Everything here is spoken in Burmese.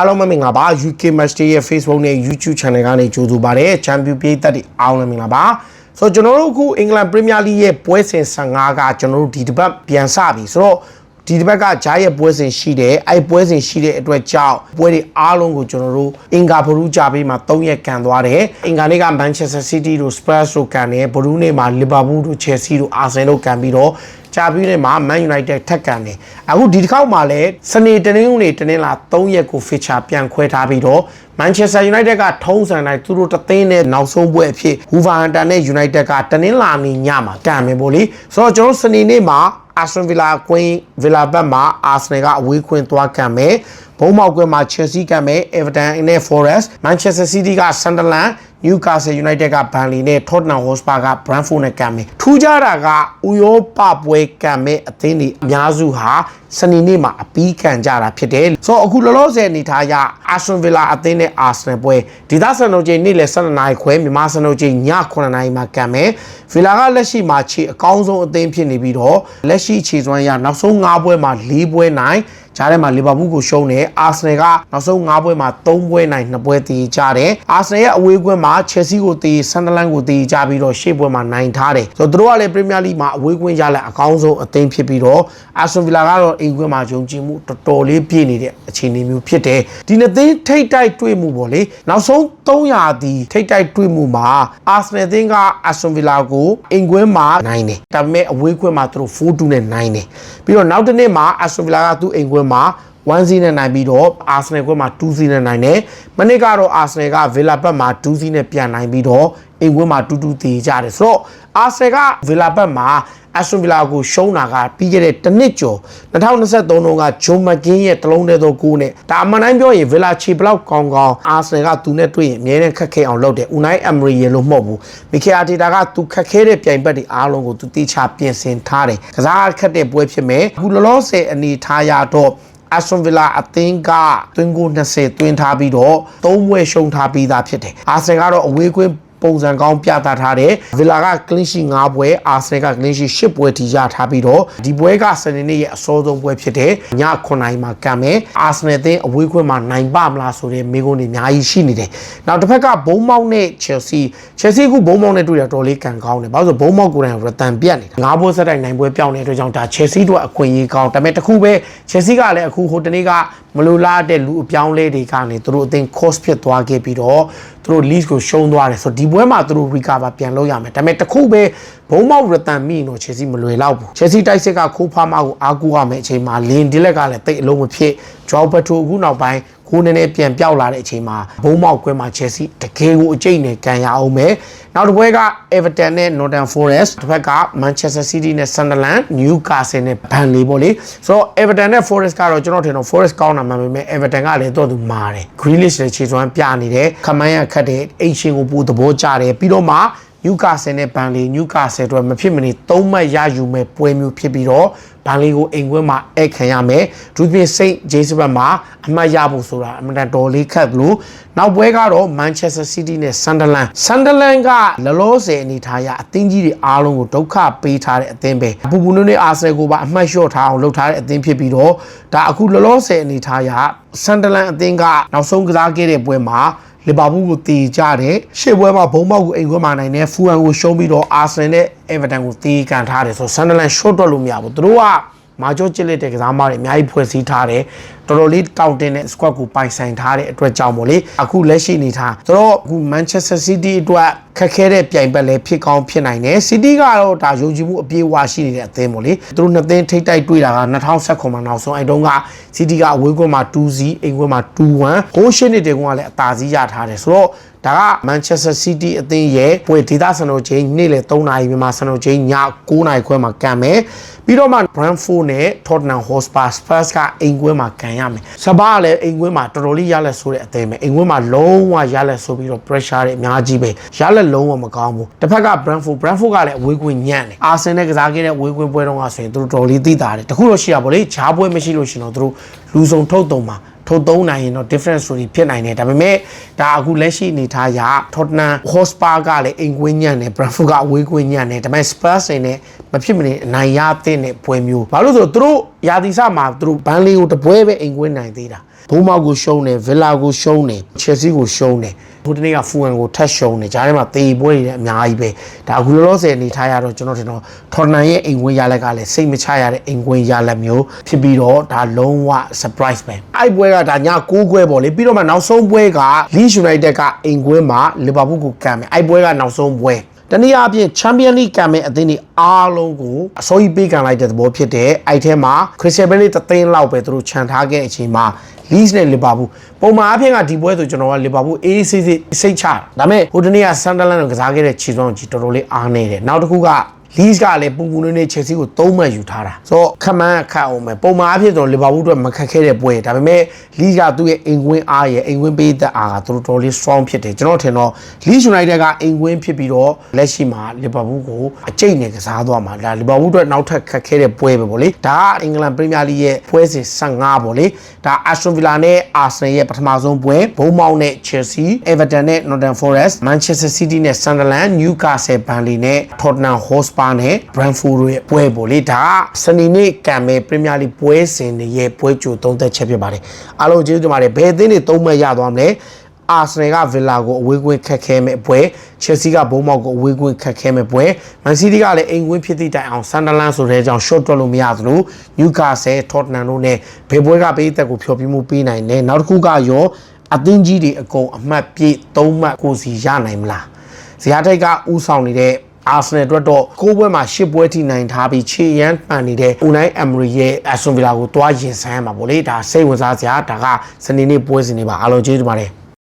အားလုံးပဲမင်္ဂလာပါ UK Match Day ရဲ့ Facebook နဲ့ YouTube Channel ကနေကြိုဆိုပါရစေချန်ပီယံပြည်သက်တွေအားလုံးမင်္ဂလာပါဆိုတော့ကျွန်တော်တို့အခုအင်္ဂလန်ပရီးမီးယားလိရဲ့ပွဲစဉ်15ကကျွန်တော်တို့ဒီတစ်ပတ်ပြန်စပြီဆိုတော့ဒီတစ်ပတ်ကဂျာရဲ့ပွဲစဉ်ရှိတယ်အဲ့ပွဲစဉ်ရှိတဲ့အတွက်ကြောင့်ပွဲတွေအားလုံးကိုကျွန်တော်တို့အင်္ဂါဘရူးကြပေးမှာ3ရက်ကန်သွားတယ်အင်္ဂါနေ့က Manchester City တို့ Spurs တို့ကန်တယ်ဘရူးနေ့မှာ Liverpool တို့ Chelsea တို့ Arsenal တို့ကန်ပြီးတော့ ကြာပြီးနေမှာ Man United ထက်ကန်တယ်အခုဒီတစ်ခေါက်မှာလည်းစနေတနင်္ဂနွေတနင်္လာ3ရက်ကို feature ပြန်ခွဲထားပြီးတော့ Manchester United ကထုံးစံတိုင်းသူတို့တသိန်းနဲ့နောက်ဆုံးပွဲအဖြစ် Wolverhampton နဲ့ United ကတနင်္လာနေ့ညမှာကန်မယ်ပေါ့လေဆိုတော့ကျွန်တော်စနေနေ့မှာ Aston Villa ကွင်း Villa ဘက်မှာ Arsenal ကအဝေးခွင့်သွားကန်မယ်ဘုံမောက်ကွင်းမှာ Chelsea ကန်မယ် Everton နဲ့ Forest Manchester City က Sunderland Newcastle United က Burnley နဲ့ Tottenham Hotspur က Brentford နဲ့ကန်မယ်ထူးခြားတာကဥရောပပွဲကန်မယ်အသင်းတွေအများစုဟာ စနေနေ့မှာအပီးခံကြတာဖြစ်တယ်ဆိုတော့အခုလောလောဆယ်အနေထားအရ Aston Villa အသင်းနဲ့ Arsenal ပွဲဒေသစံတော်ချိန်နေ့လယ်12နာရီခွဲမြန်မာစံတော်ချိန်ည9နာရီမှာကန်မယ် Villa ကလက်ရှိမှာခြေအကောင်းဆုံးအသင်းဖြစ်နေပြီးတော့လက်ရှိခြေစွမ်းရနောက်ဆုံး9ပွဲမှာ4ပွဲနိုင်ဂျားထဲမှာလီဗာပူးကိုရှုံးတယ်အာဆနယ်ကနောက်ဆုံး9ပွဲမှာ3ပွဲနိုင်2ပွဲတည်ကြတယ်အာဆနယ်ရဲ့အဝေးကွင်းမှာချယ်ဆီကိုတည်ဆန်ဒလန်ကိုတည်ကြပြီးတော့ရှေ့ပွဲမှာနိုင်ထားတယ်ဆိုတော့သူတို့ကလည်းပရီးမီးယားလိမှာအဝေးကွင်းရလက်အကောင်းဆုံးအသင်းဖြစ်ပြီးတော့အာဆန်ဗီလာကတော့အိမ်ကွင်းမှာယုံကြည်မှုတော်တော်လေးပြည့်နေတဲ့အခြေအနေမျိုးဖြစ်တယ်ဒီနှစ်သင်းထိတ်တိုက်တွေ့မှုပေါ့လေနောက်ဆုံး300ဒီထိတ်တိုက်တွေ့မှုမှာအာဆနယ်သင်းကအာဆန်ဗီလာကိုအိမ်ကွင်းမှာနိုင်တယ်ဒါပေမဲ့အဝေးကွင်းမှာသူတို့4-2နဲ့နိုင်တယ်ပြီးတော့နောက်တစ်နေ့မှာအာဆန်ဗီလာကသူ့အိမ်ကွင်းမှာ1စီနဲ့နိုင်ပြီးတော့အာဆနယ်ကွင်းမှာ2စီနဲ့နိုင်တယ်။မနေ့ကတော့အာဆနယ်ကဗီလာဘက်မှာ2စီနဲ့ပြန်နိုင်ပြီးတော့အိမ်ကွင်းမှာ2 2တည်ကြတယ်ဆိုတော့အာဆနယ်ကဗီလာဘက်မှာ အက်စတွန်ဗီလာကိုရှုံးတာကပြီးခဲ့တဲ့တစ်နှစ်ကျော်2023တုန်းကဂျွန်မကင်းရဲ့တလုံးတည်းသောကိုးနဲ့ဒါအမှန်တိုင်းပြောရင်ဗီလာချီဘလောက်ကောင်းကောင်းအာဆနယ်ကသူနဲ့တွေ့ရင်အမြဲတမ်းခက်ခဲအောင်လုပ်တယ်ဦးနိုင်အမရီရေလို့မဟုတ်ဘူးမီကယ်အာတီတာကသူခက်ခဲတဲ့ပြိုင်ဘက်တွေအားလုံးကိုသူတိချပြင်ဆင်ထားတယ်ကစားခက်တဲ့ပွဲဖြစ်မယ်အခုလောလောဆယ်အနေထားရတော့အဆွန်ဗီလာအသင်းကသွင်းကို20သွင်းထားပြီးတော့သုံးပွဲရှုံးထားပြီးသားဖြစ်တယ်။အာဆင်ကတော့အဝေးကွင်း ပုံစံကောင်းပြသထားတယ်။ဗီလာကကလင်းရှိ9ပွဲအာဆင်ကကလင်းရှိ10ပွဲထိရထားပြီးတော့ဒီပွဲကစနေနေ့ရဲ့အစောဆုံးပွဲဖြစ်တယ်။ည9နာရီမှာကံမယ်။အာဆင်အသင်းအဝေးကွင်းမှာနိုင်ပါမလားဆိုတဲ့မေးခွန်းတွေအများကြီးရှိနေတယ်။နောက်တစ်ဖက်ကဘုံမောက်နဲ့ Chelsea Chelsea ကဘုံမောက်နဲ့တွေ့တာတော်လေးကံကောင်းတယ်။ဘာလို့ဆိုဘုံမောက်ကိုယ်တိုင်ရတန်ပြတ်နေတာ။၅ပွဲဆက်တိုက်နိုင်ပွဲပြောင်းနေတဲ့အတွက်ကြောင့်ဒါ Chelsea တို့အခွင့်အရေးကောင်းဒါပေမဲ့တခုပဲ Chelsea ကလည်းအခုဟိုတနေ့ကမလိုလားတဲ့လူအပြောင်းလဲတွေကနေသူတို့အသင်း cost ဖြစ်သွားခဲ့ပြီးတော့သူတို့ league ကိုရှုံးသွားတယ်ဆိုတော့ဒီပွဲမှာသူတို့ recover ပြန်လုပ်ရမယ်ဒါပေမဲ့တခုပဲဘုံမောက်ရတန်မိရင်တော့ Chelsea မလွယ်တော့ဘူး Chelsea တိုက်စစ်ကခိုးဖားမကိုအားကိုးရမယ်အချိန်မှာလင်ဒီလက်ကလည်းတိတ်အလုံးမဖြစ် Joao Pedro အခုနောက်ပိုင်း ကိုနည်းနည်းပြန်ပြောက်လာတဲ့အချိန်မှာဘုံမောက်ကွဲမှာ Chelsea တကယ်ကိုအကျိတ်နဲ့ကန်ရအောင်ပဲနောက်တစ်ပွဲက Everton နဲ့ Northern Forest တစ်ဖက်က Manchester City နဲ့ Sunderland Newcastle နဲ့ Burnley ပေါ့လေဆိုတော့ Everton နဲ့ Forest ကတော့ကျွန်တော်ထင်တော့ Forest ကောင်းတာမှန်ပေမဲ့ Everton ကလည်းတော့သူမာတယ် Grealish လည်းခြေစွမ်းပြနေတယ်ခမိုင်းရခတ်တယ်အိတ်ရှင်ကိုပို့သဘောကျတယ်ပြီးတော့မှ Newcastle နဲ့ Burnley Newcastle တို့မဖြစ်မနေ၃မှတ်ရယူမဲ့ပွဲမျိုးဖြစ်ပြီးတော့ Burnley ကိုအိမ်ခွင်းမှာအိတ်ခံရမယ်ဒုတိယစိတ်ဂျေးစဘတ်မှာအမှတ်ရဖို့ဆိုတာအမှန်တန်တော်လေးခက်လို့နောက်ပွဲကတော့ Manchester City နဲ့ Sunderland Sunderland ကလောလောဆယ်အနေထားရအသင်းကြီးတွေအားလုံးကိုဒုက္ခပေးထားတဲ့အသင်းပဲပူပူနွေ့နွေ့အာဆယ်ကိုပါအမှတ်လျှော့ထားအောင်လုပ်ထားတဲ့အသင်းဖြစ်ပြီးတော့ဒါအခုလောလောဆယ်အနေထားရ Sunderland အသင်းကနောက်ဆုံးကစားခဲ့တဲ့ပွဲမှာ လီဗာပူးကိုတီကြတယ်ရှေ့ပွဲမှာဘုံမောက်ကိုအိမ်ခွဲမှာနိုင်တယ်ဖူဟန်ကိုရှုံးပြီးတော့အာဆင်နဲ့အေဗာတန်ကိုတီးကန်ထားတယ်ဆိုဆန်ဒလန်ရှော့တော့လို့မရဘူးသူတို့ကမာကျော်ချစ်လက်တဲ့ကစားမတွေအများကြီးဖွဲ့စည်းထားတယ် တော်တော်လေးတောင့်တင်းတဲ့ squad ကိုပိုင်ဆိုင်ထားတဲ့အတွက်ကြောင့်မို့လေအခုလက်ရှိအနေထားဆိုတော့အခု Manchester City အတွက်ခက်ခဲတဲ့ပြိုင်ဘက်လည်းဖြစ်ကောင်းဖြစ်နိုင်တယ် City ကတော့ဒါယုံကြည်မှုအပြည့်အဝရှိနေတဲ့အသင်းပေါ့လေသူတို့နှစ်သင်းထိတ်တိုက်တွေ့တာက2019မှာနောက်ဆုံးအဲတုန်းက City ကအဝေးကွင်းမှာ2-0အိမ်ကွင်းမှာ2-1ကိုရှင်းနေတဲ့ကွင်းကလည်းအသာစီးရထားတယ်ဆိုတော့ဒါက Manchester City အသင်းရဲ့ပွဲဒေသစံတော်ချိန်နေ့လယ်3နာရီမြန်မာစံတော်ချိန်ည9နာရီခွဲမှာကန်မယ်ပြီးတော့မှ Brentford နဲ့ Tottenham Hotspur Spurs ကအိမ်ကွင်းမှာကန်ရမယ်စပါးကလည်းအိမ်ကွင်းမှာတော်တော်လေးရလက်ဆိုတဲ့အသင်းပဲအိမ်ကွင်းမှာလုံးဝရလက်ဆိုပြီးတော့ pressure တွေအများကြီးပဲရလက်လုံးဝမကောင်းဘူးတစ်ဖက်က Brentford Brentford ကလည်းအဝေးကွင်းညံ့တယ်အာဆင်နဲ့ကစားခဲ့တဲ့ဝေးကွင်းပွဲတုန်းကဆိုရင်သူတို့တော်တော်လေးသိတာတယ်တခုတော့ရှိရပါလေဂျားပွဲမရှိလို့ရှင်တော့သူတို့လူစုံထုတ်တုံမှာ ထုတ်သုံးနိုင်ရင်တော့ different story ဖြစ်နိုင်တယ်ဒါပေမဲ့ဒါအခုလက်ရှိအနေထားရ Tottenham Hotspur ကလည်းအိမ်ကွင်းညံ့တယ် Brentford ကအဝေးကွင်းညံ့တယ်ဒါပေမဲ့ Spurs တွေနဲ့မဖြစ်မနေအနိုင်ရတဲ့ပွဲမျိုးဘာလို့ဆိုတော့သူတို့ရာသီစမှာသူတို့ဘန်လီကိုတပွဲပဲအိမ်ကွင်းနိုင်သေးတာ ဘုံမောက်ကိုရှုံးတယ်ဗီလာကိုရှုံးတယ်ချယ်ဆီကိုရှုံးတယ်ဟိုတနေ့ကဖူဟန်ကိုထတ်ရှုံးတယ်ဂျားထဲမှာတေပွဲတွေလည်းအများကြီးပဲဒါအခုလောလောဆယ်အနေထားရတော့ကျွန်တော်ထင်တော့ထော်နန်ရဲ့အိမ်ဝင်ရလက်ကလည်းစိတ်မချရတဲ့အိမ်ဝင်ရလက်မျိုးဖြစ်ပြီးတော့ဒါလုံးဝ surprise ပဲအဲ့ပွဲကဒါည6ခွဲပေါ့လေပြီးတော့မှနောက်ဆုံးပွဲက Leeds United ကအိမ်ကွင်းမှာလီဗာပူးကိုကန်မယ်အဲ့ပွဲကနောက်ဆုံးပွဲ တနည်းအားဖြင့်ချန်ပီယံလိကံမဲ့အသင်းတွေအားလုံးကိုအစိုးရပေးကန်လိုက်တဲ့သဘောဖြစ်တဲ့အဲ့ထဲမှာခရစ္စတယ်ဘဲလေးတသိန်းလောက်ပဲသူတို့ခြံထားခဲ့တဲ့အချိန်မှာ Leeds နဲ့ Liverpool ပုံမှန်အဖြစ်ကဒီပွဲဆိုကျွန်တော်က Liverpool ACC စိတ်ချဒါပေမဲ့ဟိုတနေ့က Sunderland ကိုကစားခဲ့တဲ့ခြေစွမ်းကြီးတော်တော်လေးအားနေတယ်နောက်တစ်ခုက Leeds ကလည်းပူပူနေနေ Chelsea ကိုသုံးမှတ်ယူထားတာဆိုတော့ခက်မှန်းခက်အောင်မယ်ပုံမှန်အဖြစ်ဆို Liverpool အတွက်မခက်ခဲတဲ့ပွဲဒါပေမဲ့ Leeds ကသူ့ရဲ့အိမ်ကွင်းအားရဲ့အိမ်ကွင်းပေးသက်အားကသူတို့တော်တော်လေး strong ဖြစ်တယ်ကျွန်တော်ထင်တော့ Leeds United ကအိမ်ကွင်းဖြစ်ပြီးတော့လက်ရှိမှာ Liverpool ကိုအကျိတ်နဲ့ကစားသွားမှာဒါ Liverpool အတွက်နောက်ထပ်ခက်ခဲတဲ့ပွဲပဲပေါ့လေဒါကအင်္ဂလန် Premier League ရဲ့ပွဲစဉ်15ပေါ့လေဒါ Aston Villa နဲ့ Arsenal ရဲ့ပထမဆုံးပွဲဘုံမောက်နဲ့ Chelsea Everton နဲ့ Nottingham Forest Manchester City နဲ့ Sunderland Newcastle Burnley နဲ့ Tottenham Hotspur နဲ့ Brentford တို့ရဲ့ပွဲပေါ့လေဒါကစနေနေ့ကံမဲ့ Premier League ပွဲစဉ်တွေရဲ့ပွဲကြိုသုံးသက်ချက်ဖြစ်ပါတယ်အားလုံးကျေးဇူးတင်ပါတယ်ဘယ်အသင်းတွေသုံးမဲ့ရသွားမလဲအာဆနယ်ကဗီလာကိုအဝေးကွင်းခက်ခဲမဲ့ပွဲချယ်ဆီကဘုံမောက်ကိုအဝေးကွင်းခက်ခဲမဲ့ပွဲမန်စီးတီးကလည်းအိမ်ကွင်းဖြစ်သည့်တိုင်အောင်ဆန်ဒလန်ဆိုတဲ့အကြောင်း short တွက်လို့မရသလိုနျူကာဆယ်ထော့တနန်တို့နဲ့ဘေပွဲကပေးသက်ကိုဖျော်ပြမှုပေးနိုင်တယ်နောက်တစ်ခုကရောအသင်းကြီးတွေအကုန်အမှတ်ပြည့်၃မှတ်ကိုစီရနိုင်မလားဇရာထိတ်ကဥဆောင်နေတဲ့ အာဆနယ်အတွက်တော့ကိုးပွဲမှာရှစ်ပွဲထိနိုင်ထားပြီးခြေရန်ပန်နေတဲ့ဦးနိုင်အမ်ရီရဲ့အဆွန်ဗီလာကိုတွားရင်ဆိုင်ရမှာပေါ့လေဒါစိတ်ဝင်စားစရာဒါကစနေနေ့ပွဲစဉ်တွေပါအားလုံးကျေးဇူးတင်ပါတယ်